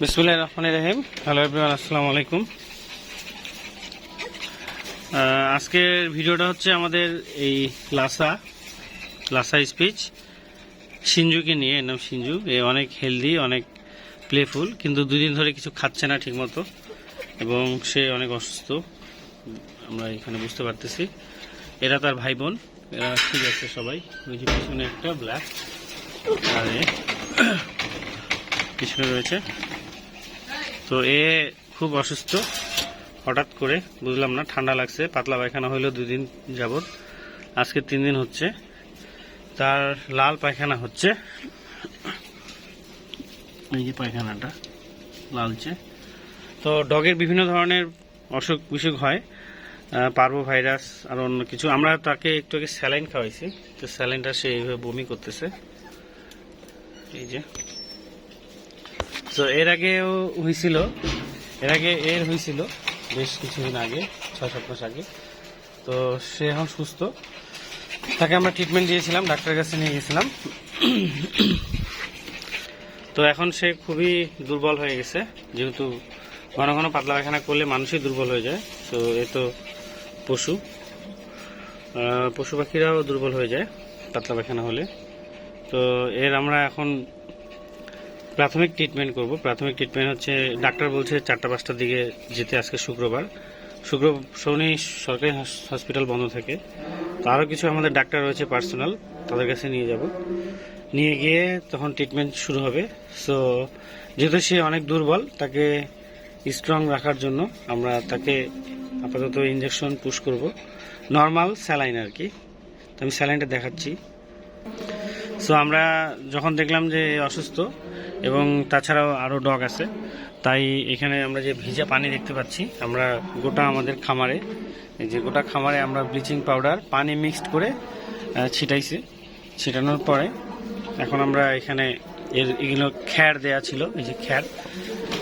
বিসমুল্লাহ রহমান রহিম। Hello everyone, আসসালামু আলাইকুম। আজকের ভিডিওটা হচ্ছে আমাদের এই লাসা লাসা স্পিচ সিঞ্জুকে নিয়ে এর নাম সিঞ্জু এ অনেক হেলদি অনেক প্লেফুল কিন্তু দুদিন ধরে কিছু খাচ্ছে না ঠিকমতো, এবং সে অনেক অসুস্থ। আমরা এখানে বুঝতে পারতেছি। এরা তার ভাই বোন এরা ঠিক আছে সবাই। ওই যে পিছনে একটা ব্ল্যাক আর পিছনে রয়েছে। তো এ খুব অসুস্থ। হঠাৎ করে, বুঝলাম না, ঠান্ডা লাগছে, পাতলা পায়খানা হইল দুদিন যাবত আজকে তিন দিন হচ্ছে। তার লাল পায়খানা হচ্ছে। এই যে পায়খানাটা, লালচে। তো ডগের বিভিন্ন ধরনের অসুখ বিসুখ হয় পার্বো ভাইরাস আর অন্য কিছু। আমরা তাকে একটু আগে স্যালাইন খাওয়াইছি। তো স্যালাইনটা সে এইভাবে বমি করতেছে। এই যে। তো এর আগেও হয়েছিল এর আগে এর হয়েছিল বেশ কিছুদিন আগে, ছয় সাত মাস আগে। তো সে এখন সুস্থ। তাকে আমরা ট্রিটমেন্ট দিয়েছিলাম, ডাক্তারের কাছে নিয়ে গেছিলাম। তো এখন সে খুবই দুর্বল হয়ে গেছে, যেহেতু ঘন ঘন পাতলা পায়খানা করলে মানুষই দুর্বল হয়ে যায়। তো এ তো পশু। পশু পাখিরাও দুর্বল হয়ে যায়, পাতলা পায়খানা হলে। তো এর আমরা এখন প্রাথমিক ট্রিটমেন্ট করব। প্রাথমিক ট্রিটমেন্ট হচ্ছে, ডাক্তার বলছে চারটা পাঁচটার দিকে যেতে আজকে শুক্রবার। শুক্র শনি সরকারি হসপিটাল বন্ধ থাকে। তো আরও কিছু আমাদের ডাক্তার রয়েছে পার্সোনাল তাদের কাছে নিয়ে যাব। নিয়ে গিয়ে তখন ট্রিটমেন্ট শুরু হবে। সো যেহেতু সে অনেক দুর্বল, তাকে স্ট্রং রাখার জন্য আমরা তাকে আপাতত ইঞ্জেকশন পুশ করব। নর্মাল স্যালাইন আর কি। তো আমি স্যালাইনটা দেখাচ্ছি। সো আমরা যখন দেখলাম যে অসুস্থ এবং তাছাড়াও আরও ডগ আছে, তাই এখানে আমরা যে ভিজা পানি দেখতে পাচ্ছি, আমরা গোটা আমাদের খামারে যে গোটা খামারে আমরা ব্লিচিং পাউডার পানি মিক্সড করে ছিটাইছি। ছিটানোর পরে এখন আমরা এখানে এর এগুলো খ্যার দেয়া ছিল, এই যে খ্যার।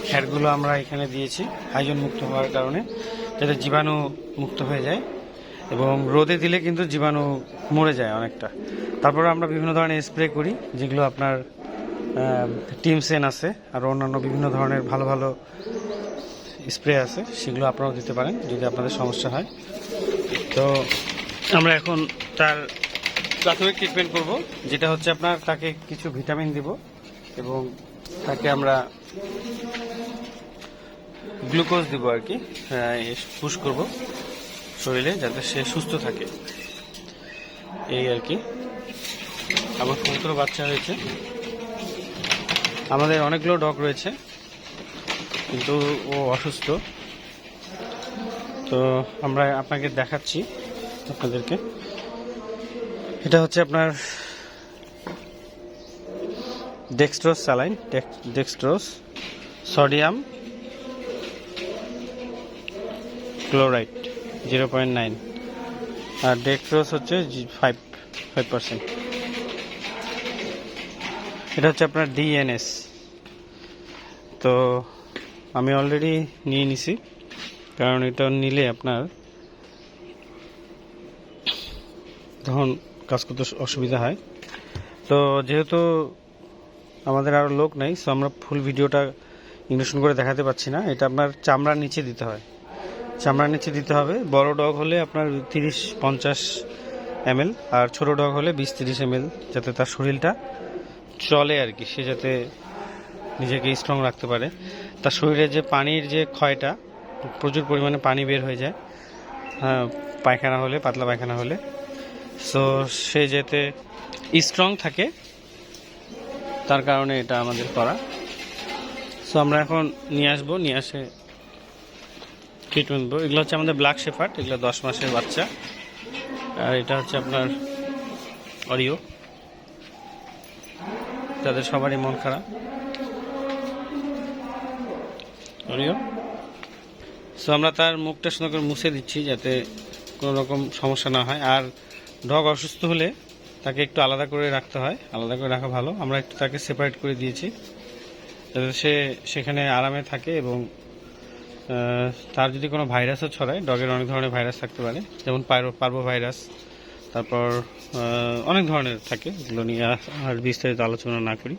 খ্যারগুলো আমরা এখানে দিয়েছি হাইজন মুক্ত হওয়ার কারণে, যাতে জীবাণু মুক্ত হয়ে যায় এবং রোদে দিলে কিন্তু জীবাণু মরে যায় অনেকটা। তারপর আমরা বিভিন্ন ধরনের স্প্রে করি, যেগুলো আপনার টিমসেন আছে, আর অন্যান্য বিভিন্ন ধরনের ভালো ভালো স্প্রে আছে, সেগুলো আপনারাও দিতে পারেন যদি আপনাদের সমস্যা হয়। তো আমরা এখন তার প্রাথমিক ট্রিটমেন্ট করব, যেটা হচ্ছে আপনার তাকে কিছু ভিটামিন দিব এবং তাকে আমরা গ্লুকোজ দিব আর কি পুশ করব শরীরে যাতে সে সুস্থ থাকে। এই আর কি। আমার কবুতর বাচ্চা হয়েছে আমাদের অনেকগুলো ডগ রয়েছে, কিন্তু ও অসুস্থ। তো আমরা আপনাকে দেখাচ্ছি আপনাদেরকে। এটা হচ্ছে আপনার dextrose saline dextrose sodium chloride zero point nine আর ডেক্সট্রোস হচ্ছে ফাইভ ফাইভ পার্সেন্ট এটা হচ্ছে আপনার ডিএনএস তো আমি অলরেডি নিয়ে নিছি, কারণ এটা নিলে আপনার তখন কাজ করতে অসুবিধা হয়। তো যেহেতু আমাদের আরও লোক নেই সো আমরা ফুল ভিডিওটা ইনভেশন করে দেখাতে পাচ্ছি না। এটা আপনার চামড়ার নিচে দিতে হয়। চামড়ার নিচে দিতে হবে। বড় ডগ হলে আপনার তিরিশ পঞ্চাশ এমএল আর ছোট ডগ হলে বিশ তিরিশ এমএল যাতে তার শরীরটা চলে আর কি, সে যাতে নিজেকে স্ট্রং রাখতে পারে। তার শরীরে যে পানির যে ক্ষয়টা, প্রচুর পরিমাণে পানি বের হয়ে যায়। হ্যাঁ পায়খানা হলে, পাতলা পায়খানা হলে। সো সে যাতে স্ট্রং থাকে, তার কারণে এটা আমাদের করা। সো আমরা এখন নিয়ে আসব, নিয়ে আসে ট্রিটমেন্ট এগুলো হচ্ছে আমাদের ব্ল্যাক শেফার্ড এগুলো দশ মাসের বাচ্চা। আর এটা হচ্ছে আপনার অরিও তাদের সবারই মন খারাপ। সো আমরা তার মুখটা সুন্দর করে মুছে দিচ্ছি যাতে কোনো রকম সমস্যা না হয়। আর ডগ অসুস্থ হলে তাকে একটু আলাদা করে রাখতে হয়। আলাদা করে রাখা ভালো। আমরা একটু তাকে সেপারেট করে দিয়েছি। যাতে সে সেখানে আরামে থাকে এবং তার যদি কোনো ভাইরাসও ছড়ায় ডগের অনেক ধরনের ভাইরাস থাকতে পারে। যেমন পার্বো ভাইরাস তারপর অনেক ধরনের থাকে এগুলো নিয়ে আর বিস্তারিত আলোচনা না করি।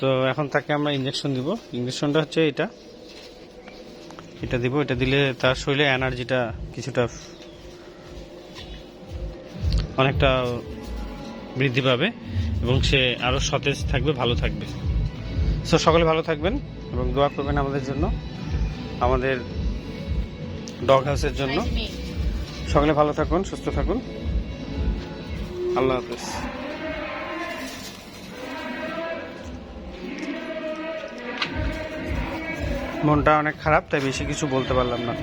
সো এখন তাকে আমরা ইঞ্জেকশন দিব। ইঞ্জেকশনটা হচ্ছে এটা। এটা দিব এটা দিলে তার শরীরে এনার্জিটা কিছুটা অনেকটা বৃদ্ধি পাবে এবং সে আরও সতেজ থাকবে ভালো থাকবে। সো সকলে ভালো থাকবেন এবং দোয়া করবেন আমাদের জন্য আমাদের ডগ হাউসের জন্য। সকলে ভালো থাকুন সুস্থ থাকুন। আল্লাহ হাফেজ। মনটা অনেক খারাপ তাই বেশি কিছু বলতে পারলাম না।